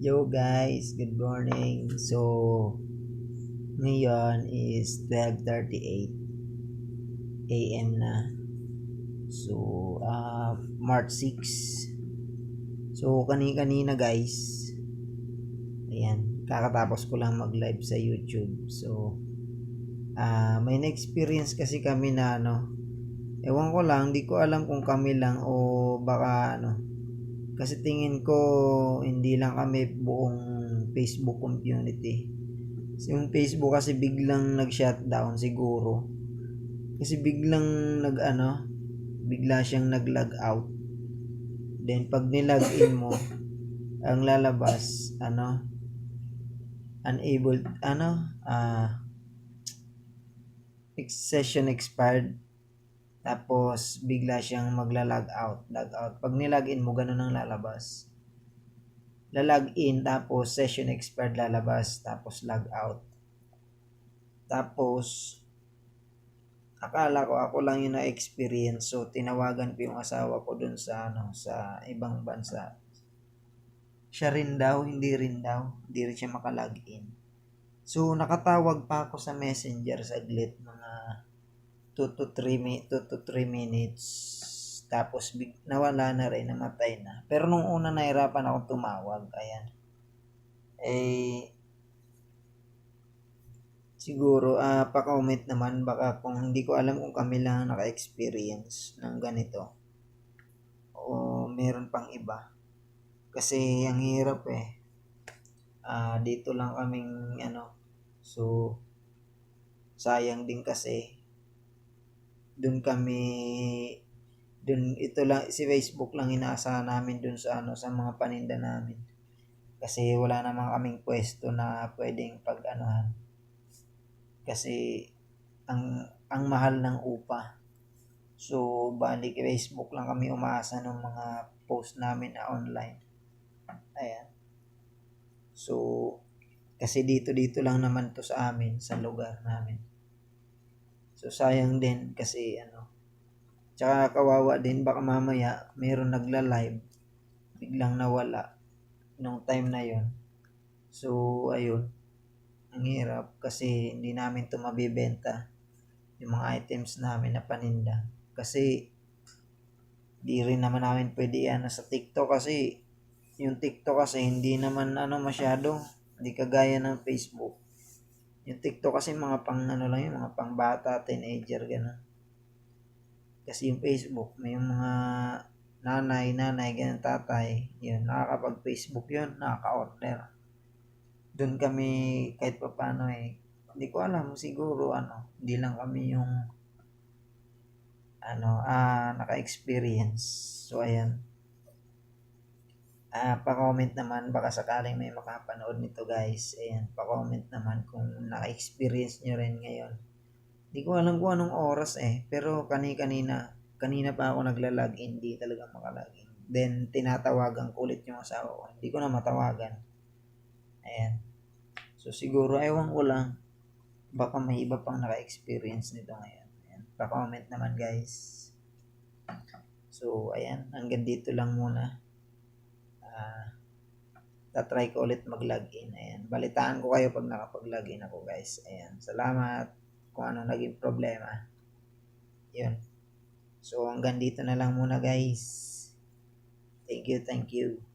Yo guys, good morning. So, ngayon is 12.38 AM na. So, uh, March 6. So, kani-kanina guys, ayan, kakatapos ko lang mag-live sa YouTube. So, ah may na-experience kasi kami na ano, ewan ko lang, di ko alam kung kami lang o baka ano, kasi tingin ko hindi lang kami buong Facebook community. So, yung Facebook kasi biglang nag-shutdown siguro. Kasi biglang nag ano, bigla siyang nag-log out. Then pag nilag in mo, ang lalabas ano unable ano ah session expired tapos, bigla siyang magla-log out, log out. Pag nilag in mo, ganun ang lalabas. Lalag in, tapos session expired lalabas, tapos log out. Tapos, akala ko ako lang yung na-experience. So, tinawagan ko yung asawa ko dun sa, ano, sa ibang bansa. Siya rin daw, hindi rin daw. Hindi rin siya makalag in. So, nakatawag pa ako sa messenger saglit, mga 2 to 3 mi 2 to 3 minutes. Tapos big, nawala na rin namatay na. Pero nung una nahirapan ako tumawag ayan. Eh siguro ah uh, pa-comment naman. Baka kung hindi ko alam kung kami lang naka-experience ng ganito. O meron pang iba. Kasi ang hirap eh. Ah uh, dito lang kaming ano. So sayang din kasi doon kami doon ito lang si Facebook lang inaasahan namin doon sa ano sa mga paninda namin. Kasi wala naman kaming pwesto na pwedeng pag anuhan kasi ang ang mahal ng upa. So balik Facebook lang kami umaasa ng mga post namin na online. Ayan. So kasi dito dito lang naman to sa amin sa lugar namin So sayang din kasi ano. Tsaka kawawa din baka mamaya meron nagla-live biglang nawala nung time na yon. So ayun. Ang hirap kasi hindi namin to mabibenta yung mga items namin na paninda. Kasi di rin naman namin pwede ano sa TikTok kasi yung TikTok kasi hindi naman ano masyado hindi kagaya ng Facebook yung TikTok kasi mga pang ano lang yun, mga pang bata, teenager, gano'n. Kasi yung Facebook, may mga nanay, nanay, ganun, tatay, yun, nakakapag-Facebook yun, nakaka-order. Doon kami, kahit pa paano eh, hindi ko alam, siguro, ano, hindi lang kami yung, ano, ah, naka-experience. So, ayan uh, pa-comment naman. Baka sakaling may makapanood nito guys. Ayan pa-comment naman kung naka-experience nyo rin ngayon. Hindi ko alam kung anong oras eh. Pero kani-kanina kanina pa ako nagla-login. Hindi talaga makalagin then tinatawagan ko ulit yung asawa ko. Hindi ko na matawagan. Ayan. So siguro ewan ko lang. Baka may iba pang naka-experience nito ngayon. Ayan. Pa-comment naman guys. So ayan. Hanggang dito lang muna uh, tatry ko ulit mag-login. Ayan. Balitaan ko kayo pag nakapag-login ako guys. Ayan. Salamat kung ano naging problema. Yun. So hanggang dito na lang muna guys. Thank you, thank you.